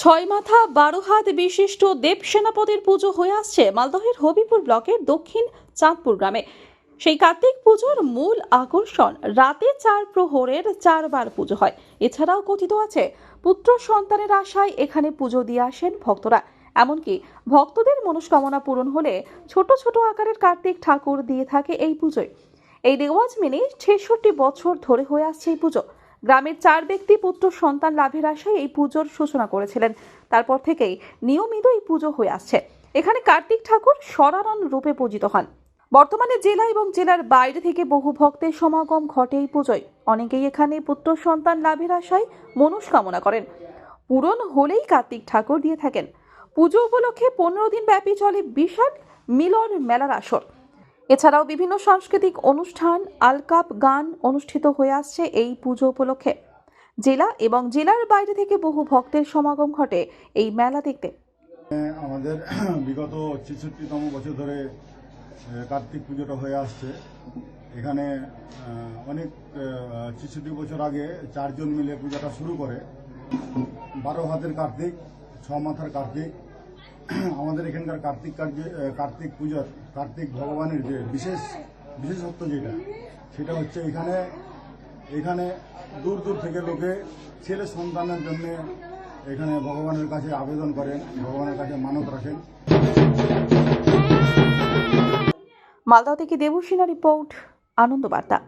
ছয় মাথা, বারো হাত বিশিষ্ট দেব সেনাপতির পুজো হয়ে আসছে মালদহের হবিপুর ব্লকের দক্ষিণ চাঁদপুর গ্রামে। সেই কার্তিক পুজোর মূল আকর্ষণ, রাতে চার প্রহরের চারবার পুজো হয়। এছাড়াও কথিত আছে, পুত্র সন্তানের আশায় এখানে পুজো দিয়ে আসেন ভক্তরা। এমনকি ভক্তদের মনস্কামনা পূরণ হলে ছোট ছোট আকারের কার্তিক ঠাকুর দিয়ে থাকে এই পুজোয়। এই রেওয়াজ মেনে ছেষট্টি বছর ধরে হয়ে আসছে এই পুজো। গ্রামের চার ব্যক্তি পুত্র সন্তান লাভের আশায় এই পুজোর সূচনা করেছিলেন। তারপর থেকেই নিয়মিত এই পুজো হয়ে আসছে। এখানে কার্তিক ঠাকুর সরারণ রূপে পূজিত হন। বর্তমানে জেলা এবং জেলার বাইরে থেকে বহু ভক্তের সমাগম ঘটে এই পুজোয়। অনেকেই এখানে পুত্র সন্তান লাভের আশায় মনস্কামনা করেন। পূরণ হলেই কার্তিক ঠাকুর দিয়ে থাকেন। পুজো উপলক্ষে পনেরো দিন ব্যাপী চলে বিশাল মিলন মেলার আসর। এছাড়াও বিভিন্ন সাংস্কৃতিক অনুষ্ঠান, আলকাপ গান অনুষ্ঠিত হয়ে আসছে এই পুজো উপলক্ষে। জেলা এবং জেলার বাইরে থেকে বহু ভক্তের সমাগম ঘটে এই মেলা দেখতে। আমাদের বিগত ছেষট্টিতম বছর ধরে কার্তিক পুজোটা হয়ে আসছে। এখানে অনেক ছেষট্টি বছর আগে চারজন মিলে পূজাটা শুরু করে। বারো হাতের কার্তিক, ছ মাথার কার্তিক আমাদের এখানকার কার্তিক কার্যে কার্তিক পুজোর, কার্তিক ভগবানের যে বিশেষ, বিশেষত্ব যেটা, সেটা হচ্ছে এখানে এখানে দূর দূর থেকে লোকে ছেলে সন্তানের জন্য এখানে ভগবানের কাছে আবেদন করেন, ভগবানের কাছে মানত রাখেন। মালদা থেকে দেবসিনা রিপোর্ট আনন্দ বার্তা